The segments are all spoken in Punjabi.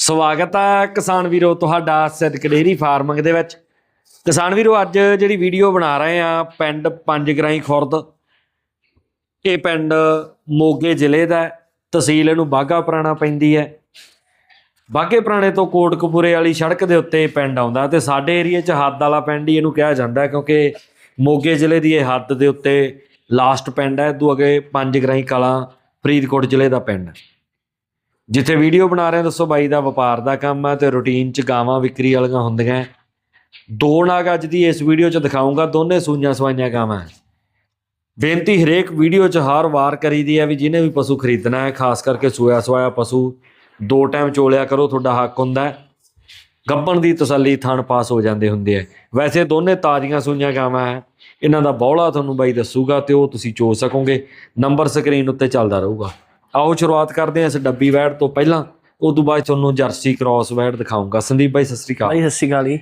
ਸਵਾਗਤ ਹੈ ਕਿਸਾਨ ਵੀਰੋ ਤੁਹਾਡਾ ਸਿੱਧਕ ਡੇਰੀ ਫਾਰਮਿੰਗ ਦੇ ਵਿੱਚ। ਕਿਸਾਨ ਵੀਰੋ, ਅੱਜ ਜਿਹੜੀ ਵੀਡੀਓ ਬਣਾ ਰਹੇ ਆ, ਪਿੰਡ ਪੰਜ ਗਰਾਈ ਖੁਰਦ। ਇਹ ਪਿੰਡ ਮੋਗੇ ਜ਼ਿਲ੍ਹੇ ਦਾ ਤਹਿਸੀਲ ਇਹਨੂੰ ਬਾਗਾ ਪੁਰਾਣਾ ਪੈਂਦੀ ਹੈ। ਬਾਗੇ ਪੁਰਾਣੇ ਤੋਂ ਕੋਟਕਪੂਰੇ ਵਾਲੀ ਸੜਕ ਦੇ ਉੱਤੇ ਇਹ ਪਿੰਡ ਆਉਂਦਾ ਤੇ ਸਾਡੇ ਏਰੀਆ 'ਚ ਹੱਦ ਵਾਲਾ ਪਿੰਡ ਹੀ ਇਹਨੂੰ ਕਿਹਾ ਜਾਂਦਾ ਕਿਉਂਕਿ ਮੋਗੇ ਜ਼ਿਲ੍ਹੇ ਦੀ ਇਹ ਹੱਦ ਦੇ ਉੱਤੇ ਲਾਸਟ ਪਿੰਡ ਹੈ ਤੋਂ ਅੱਗੇ ਪੰਜ ਗਰਾਈ ਕਲਾਂ ਫਰੀਦਕੋਟ ਜ਼ਿਲ੍ਹੇ ਦਾ ਪਿੰਡ ਜਿੱਥੇ ਵੀਡੀਓ ਬਣਾ ਰਹੇ ਦੱਸੋ ਬਾਈ ਦਾ ਵਪਾਰ ਦਾ ਕੰਮ ਹੈ ਤੇ ਰੂਟੀਨ ਚ ਗਾਵਾਂ ਵਿਕਰੀ ਵਾਲੀਆਂ ਹੁੰਦੀਆਂ ਦੋ ਨਾਗ ਅੱਜ ਦੀ ਇਸ ਵੀਡੀਓ ਚ ਦਿਖਾਉਂਗਾ ਦੋਨੇ ਸੂਈਆਂ ਸਵਾਈਆਂ ਗਾਵਾਂ। ਬੇਨਤੀ ਹਰੇਕ ਵੀਡੀਓ ਚ ਹਰ ਵਾਰ ਕਰੀਦੀ ਹੈ ਵੀ ਜਿਹਨੇ ਵੀ ਪਸ਼ੂ ਖਰੀਦਣਾ ਹੈ, ਖਾਸ ਕਰਕੇ ਸੂਇਆ ਸਵਾਇਆ ਪਸ਼ੂ, ਦੋ ਟਾਈਮ ਚੋਲਿਆ ਕਰੋ, ਤੁਹਾਡਾ ਹੱਕ ਹੁੰਦਾ ਹੈ। ਗੱਬਣ ਦੀ ਤਸੱਲੀ ਥਣ ਪਾਸ ਹੋ ਜਾਂਦੇ ਹੁੰਦੇ ਆ ਵੈਸੇ ਦੋਨੇ ਤਾਜ਼ੀਆਂ ਸੂਈਆਂ ਗਾਵਾਂ ਹੈ। ਇਹਨਾਂ ਦਾ ਬੌਲਾ ਤੁਹਾਨੂੰ ਬਾਈ ਦੱਸੂਗਾ ਤੇ ਉਹ ਤੁਸੀਂ ਚੋ ਸਕੋਗੇ। ਨੰਬਰ ਸਕਰੀਨ ਉੱਤੇ ਚੱਲਦਾ ਰਹੂਗਾ। ਆਓ ਸ਼ੁਰੂਆਤ ਕਰਦੇ ਹਾਂ ਇਸ ਡੱਬੀ ਵੈੜ ਤੋਂ ਪਹਿਲਾਂ। ਉਸ ਤੋਂ ਬਾਅਦ ਤੁਹਾਨੂੰ ਜਰਸੀ ਕ੍ਰਾਸ ਵੈੜ ਦਿਖਾਉਂਗਾ। ਸੰਦੀਪ ਬਾਈ ਸਤਿ ਸ੍ਰੀ ਅਕਾਲ। ਬਾਈ ਸਤਿ ਸ਼੍ਰੀ ਅਕਾਲ ਜੀ।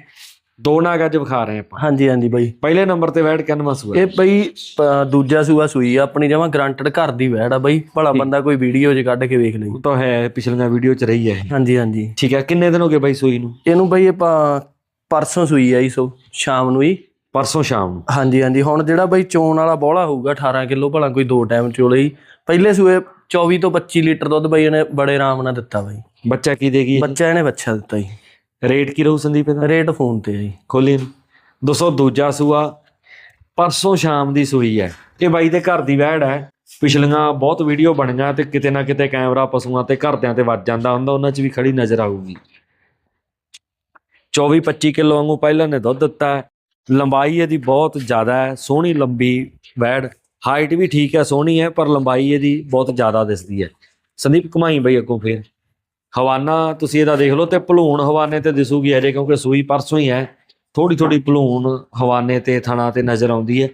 ਦੋ ਨਾਗ ਅੱਜ ਵਿਖਾ ਰਹੇ ਆਪਾਂ। ਹਾਂਜੀ ਹਾਂਜੀ ਬਾਈ। ਪਹਿਲੇ ਨੰਬਰ ਤੇ ਵੈੜ ਕਿੰਨਵਾਂ ਸੂਆ? ਇਹ ਬਈ ਦੂਜਾ ਸੂਆ ਸੂਈ ਆ ਆਪਣੀ ਜਮਾ ਗਰੰਟਡ ਘਰ ਦੀ ਵੈੜ ਆ ਬਾਈ। ਭਲਾ ਬੰਦਾ ਕੋਈ ਵੀਡੀਓ 'ਚ ਕੱਢ ਕੇ ਵੇਖ ਲਈ ਉਹ ਤਾਂ ਹੈ ਪਿਛਲੀਆਂ ਵੀਡੀਓ ਚ ਰਹੀ ਹੈ ਹਾਂਜੀ ਹਾਂਜੀ। ਠੀਕ ਹੈ ਕਿੰਨੇ ਦਿਨ ਹੋ ਗਏ ਬਾਈ ਸੂਈ ਨੂੰ? ਇਹਨੂੰ ਬਈ ਆਪਾਂ ਪਰਸੋਂ ਸੂਈ ਆ ਜੀ ਸੋ ਸ਼ਾਮ ਨੂੰ ਹੀ ਪਰਸੋਂ ਸ਼ਾਮ ਨੂੰ। ਹਾਂਜੀ ਹਾਂਜੀ। ਹੁਣ ਜਿਹੜਾ ਬਈ ਚੋਣ ਵਾਲਾ ਬੋਲਾ ਹੋਊਗਾ 18 ਕਿਲੋ ਭਲਾ ਕੋਈ ਦੋ ਟਾਈਮ ਚੋਲੇ ਪਹਿਲੇ ਸੂਏ 24 ਤੋਂ 25 ਲੀਟਰ ਦੁੱਧ ਬਈ ਇਹਨੇ ਬੜੇ ਆਰਾਮ ਨਾਲ ਦਿੱਤਾ ਬਾਈ। ਬੱਚਾ ਕੀ ਦੇਗੀ? ਬੱਚਾ ਇਹਨੇ ਬੱਚਾ ਦਿੱਤਾ ਜੀ। ਰੇਟ ਕੀ ਰਹੂ ਸੰਦੀਪ ਇਹਦਾ? ਰੇਟ ਫੋਨ ਤੇ ਜੀ। ਖੋਲੀ। ਦੋਸਤੋ ਦੂਜਾ ਸੂਆ ਪਰਸੋਂ ਸ਼ਾਮ ਦੀ ਸੂਈ ਹੈ। ਇਹ ਬਾਈ ਦੇ ਘਰ ਦੀ ਵਹਿੜ ਹੈ। ਪਿਛਲੀਆਂ ਬਹੁਤ ਵੀਡੀਓ ਬਣੀਆਂ ਤੇ ਕਿਤੇ ਨਾ ਕਿਤੇ ਕੈਮਰਾ ਪਸ਼ੂਆਂ ਤੇ ਘਰਦਿਆਂ ਤੇ ਵੱਜ ਜਾਂਦਾ ਹੁੰਦਾ ਉਹਨਾਂ 'ਚ ਵੀ ਖੜੀ ਨਜ਼ਰ ਆਊਗੀ। 24 25 ਕਿਲੋ ਵਾਂਗੂ ਪਹਿਲਾਂ ਨੇ ਦੁੱਧ ਦਿੱਤਾ। ਲੰਬਾਈ ਇਹਦੀ ਬਹੁਤ ਜ਼ਿਆਦਾ ਹੈ ਸੋਹਣੀ ਲੰਬੀ ਵੈੜ। ਹਾਈਟ ਵੀ ਠੀਕ ਹੈ, ਸੋਹਣੀ ਹੈ, ਪਰ ਲੰਬਾਈ ਇਹਦੀ ਬਹੁਤ ਜ਼ਿਆਦਾ ਦਿਸਦੀ ਹੈ। ਸੰਦੀਪ ਕਮਾਈ ਬਈ ਅੱਗੋਂ ਫੇਰ। ਹਵਾਨਾ, ਤੁਸੀਂ ਇਹਦਾ ਦੇਖ ਲਓ ਤੇ ਭਲੂਣ ਹਵਾਨੇ ਤੇ ਦਿਸੂਗੀ ਅਜੇ ਕਿਉਂਕਿ ਸੂਈ ਪਰਸੋਂ ਹੀ ਹੈ। ਥੋੜੀ ਥੋੜੀ ਭਲੂਣ ਹਵਾਨੇ ਤੇ, ਥਣਾ ਤੇ ਨਜ਼ਰ ਆਉਂਦੀ ਹੈ।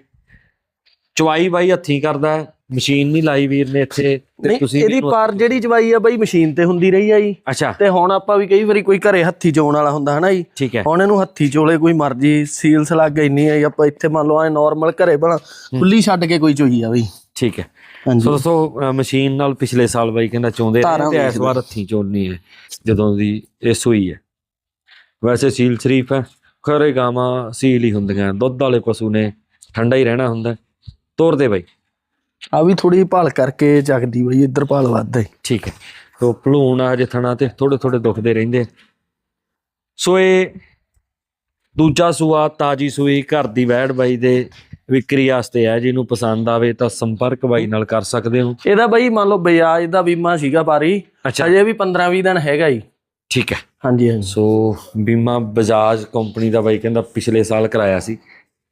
ਚਵਾਈ ਬਾਈ ਹੱਥੀਂ ਕਰਦਾ ਮਸ਼ੀਨ ਨਹੀਂ ਲਾਈ ਵੀਰ ਨੇ ਇੱਥੇ ਤੇ ਤੁਸੀਂ ਇਹਦੀ ਪਰ ਜਿਹੜੀ ਚਵਾਈ ਆ ਬਈ ਮਸ਼ੀਨ ਤੇ ਹੁੰਦੀ ਰਹੀ ਆ ਜੀ। ਅੱਛਾ। ਤੇ ਹੁਣ ਆਪਾਂ ਵੀ ਕਈ ਵਾਰੀ ਕੋਈ ਘਰੇ ਹੱਥੀ ਚੋਣ ਵਾਲਾ ਹੁੰਦਾ ਹਨਾ ਜੀ। ਠੀਕ ਹੈ। ਹੁਣ ਇਹਨੂੰ ਹੱਥੀ ਚੋਲੇ ਕੋਈ ਮਰਜ਼ੀ ਸੀਲਸ ਲੱਗ ਇੰਨੀ ਆ ਆਪਾਂ ਇੱਥੇ ਮੰਨ ਲਓ ਐ ਨਾਰਮਲ ਘਰੇ ਬਣਾ ਖੁੱਲੀ ਛੱਡ ਕੇ ਕੋਈ ਚੋਈ ਆ ਬਈ। ਠੀਕ ਹੈ। ਸੋ ਅ, ਮਸ਼ੀਨ ਨਾਲ ਪਿਛਲੇ ਸਾਲ ਬਾਈ ਕਹਿੰਦਾ ਚੋਂਦੇ ਰਹੇ ਤੇ ਇਸ। ਵਾਰ ਹੱਥੀਂ ਚੋਣੀ ਹੈ ਜਦੋਂ ਦੀ ਇਹ ਸੂਈ ਹੈ। ਵੈਸੇ ਸੀਲ ਸ਼ਰੀਫ ਹੈ ਖਰੇ ਗਾਵਾਂ ਸੀਲ ਹੀ ਹੁੰਦੀਆਂ ਦੁੱਧ ਵਾਲੇ ਪਸ਼ੂ ਨੇ ਠੰਡਾ ਹੀ ਰਹਿਣਾ ਹੁੰਦਾ। ਤੋਰ ਦੇ ਬਾਈ। ਆ ਵੀ ਥੋੜੀ ਭਾਲ ਕਰਕੇ ਚੱਕਦੀ ਬਈ ਇੱਧਰ ਭਾਲ ਵੱਧਦਾ ਈ। ਠੀਕ ਹੈ। ਤੋ ਭਲੂਣ ਆ ਜੇ ਥਣਾ ਤੇ ਥੋੜੇ ਥੋੜੇ ਦੁਖਦੇ ਰਹਿੰਦੇ। ਸੋ ਇਹ ਦੂਜਾ ਸੂਆ ਤਾਜੀ ਸੂਈ ਘਰ ਦੀ ਵੈੜ ਬਾਈ ਦੇ ਵਿਕਰੀ ਵਾਸਤੇ ਹੈ ਜਿਹਨੂੰ ਪਸੰਦ ਆਵੇ ਤਾਂ ਸੰਪਰਕ ਬਾਈ ਨਾਲ ਕਰ ਸਕਦੇ ਹੋ। ਇਹਦਾ ਬਈ ਮੰਨ ਲਓ ਬਿਆਜ ਦਾ ਬੀਮਾ ਸੀਗਾ ਪਾਰੀ। ਅੱਛਾ। ਅਜੇ ਵੀ 15 20 ਦਿਨ ਹੈਗਾ ਜੀ ਠੀਕ ਹੈ। ਹਾਂਜੀ ਹਾਂਜੀ। ਸੋ ਬੀਮਾ ਬਜਾਜ ਕੰਪਨੀ ਦਾ ਬਾਈ ਕਹਿੰਦਾ ਪਿਛਲੇ ਸਾਲ ਕਰਾਇਆ ਸੀ।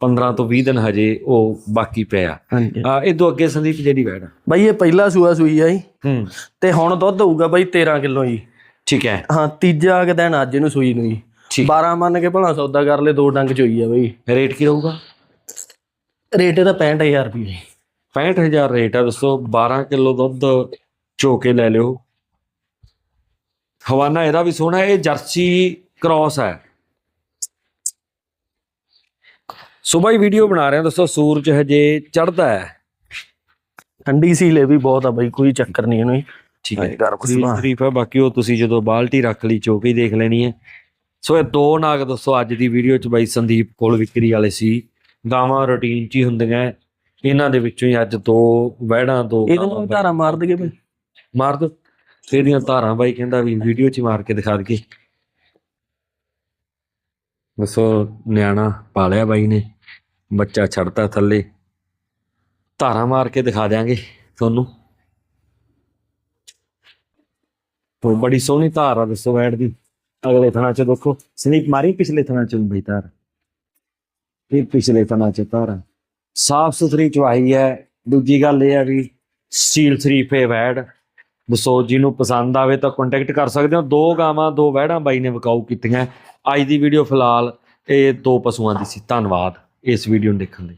15 ਤੋਂ 20 ਦਿਨ ਹਜੇ ਉਹ ਬਾਕੀ ਪਿਆ। ਆ ਇਹ ਤੋਂ ਅੱਗੇ ਸੰਦੀਪ ਜਿਹੜੀ ਵੈੜ ਆ। ਬਈ ਇਹ ਪਹਿਲਾ ਸੂਆ ਸੂਈ ਆ ਜੀ। ਹੂੰ। ਤੇ ਹੁਣ ਦੁੱਧ ਹੋਊਗਾ ਬਈ 13 ਕਿਲੋ ਜੀ। ਠੀਕ ਹੈ। ਹਾਂ ਤੀਜਾ ਕਿ ਦਿਨ ਅੱਜ ਇਹਨੂੰ ਸੂਈ ਨੂੰ ਜੀ। ਠੀਕ। 12 ਮੰਨ ਕੇ ਭਲਾ ਸੌਦਾ ਕਰ ਲੈ ਦੋ ਡੰਗ ਚੋਈ ਆ ਬਈ। ਰੇਟ ਕੀ ਰਹੂਗਾ? ਰੇਟ ਇਹਦਾ 65000 ਰੁਪਏ ਜੀ। 65000 ਰੇਟ ਆ ਦੋਸਤੋ 12 ਕਿਲੋ ਦੁੱਧ ਚੋ ਕੇ ਲੈ ਲਿਓ। ਹਵਾਨਾ ਇਹਦਾ ਵੀ ਸੋਹਣਾ ਇਹ ਜਰਸੀ ਕ੍ਰਾਸ ਹੈ। ਸਵੇਰ ਹੀ ਵੀਡੀਓ ਬਣਾ ਰਹੇ ਹਾਂ ਦੋਸਤੋ ਸੂਰਜ ਹਜੇ ਚੜਦਾ ਹੈ? ਠੰਡੀ ਸੀਲੇ ਵੀ ਬਹੁਤ ਆ ਬਈ ਕੋਈ ਚੱਕਰ ਨਹੀਂ ਇਹਨੂੰ। ਠੀਕ ਹੈ, ਗਰਮ ਬਾਕੀ ਉਹ ਤੁਸੀਂ ਜਦੋਂ ਬਾਲਟੀ ਰੱਖ ਲਈ ਚੋ ਕੇ ਹੀ ਦੇਖ ਲੈਣੀ ਹੈ। ਸੋ ਇਹ ਦੋ ਨਾਗ ਦੋਸਤੋ ਅੱਜ ਦੀ ਵੀਡੀਓ ਚ ਬਾਈ ਸੰਦੀਪ ਕੋਲ ਵਿਕਰੀ ਵਾਲੇ ਸੀ। ਗਾਵਾਂ ਰੂਟੀਨ ਚ ਹੀ ਹੁੰਦੀਆਂ ਇਹਨਾਂ ਦੇ ਵਿੱਚੋਂ ਹੀ ਅੱਜ ਦੋ ਵਹਿੜਾਂ ਦੋ ਇਹਨਾਂ ਧਾਰਾ ਮਾਰ ਦਗੇ ਬਈ। ਮਾਰ ਦੋ। ਇਹਦੀਆਂ ਧਾਰਾਂ ਬਾਈ ਕਹਿੰਦਾ ਵੀ ਵੀਡੀਓ 'ਚ ਮਾਰ ਕੇ ਦਿਖਾ ਦਈਏ। ਬਸੋ ਨਿਆਣਾ ਪਾਲਿਆ ਬਾਈ ਨੇ। ਬੱਚਾ ਛੱਡਤਾ ਥੱਲੇ। ਧਾਰਾਂ ਮਾਰ ਕੇ ਦਿਖਾ ਦਿਆਂਗੇ ਤੁਹਾਨੂੰ। ਤੋਂ ਬੜੀ ਸੋਹਣੀ ਧਾਰ ਆ, ਦੱਸੋ ਬੈਠ ਦੀ। ਅਗਲੇ ਥਣਾ ਚ ਦੇਖੋ। ਸਨੀਪ, ਮਾਰੀ ਪਿਛਲੇ ਥਣਾ ਚ ਬਈ ਧਾਰ। ਇਹ ਪਿਛਲੇ ਥਣਾ ਚ ਧਾਰ ਸਾਫ਼ ਸੁਥਰੀ ਚਵਾਈ ਹੈ। ਦੂਜੀ ਗੱਲ ਇਹ ਹੈ ਵੀ ਸਟੀਲ 3 ਫੇ ਵੈਡ ਜੀ ਨੂੰ ਪਸੰਦ ਆਵੇ ਤਾਂ ਕੰਟੈਕਟ ਕਰ ਸਕਦੇ ਹੋ। ਦੋ ਗਾਵਾਂ, ਦੋ ਵੈੜਾਂ ਬਾਈ ਨੇ ਵਿਕਾਊ ਕੀਤੀਆਂ। ਅੱਜ ਦੀ ਵੀਡੀਓ ਫਿਲਹਾਲ ਇਹ ਦੋ ਪਸ਼ੂਆਂ ਦੀ ਸੀ। ਧੰਨਵਾਦ। ਇਸ ਵੀਡੀਓ ਨੂੰ ਦੇਖਣ ਲਈ।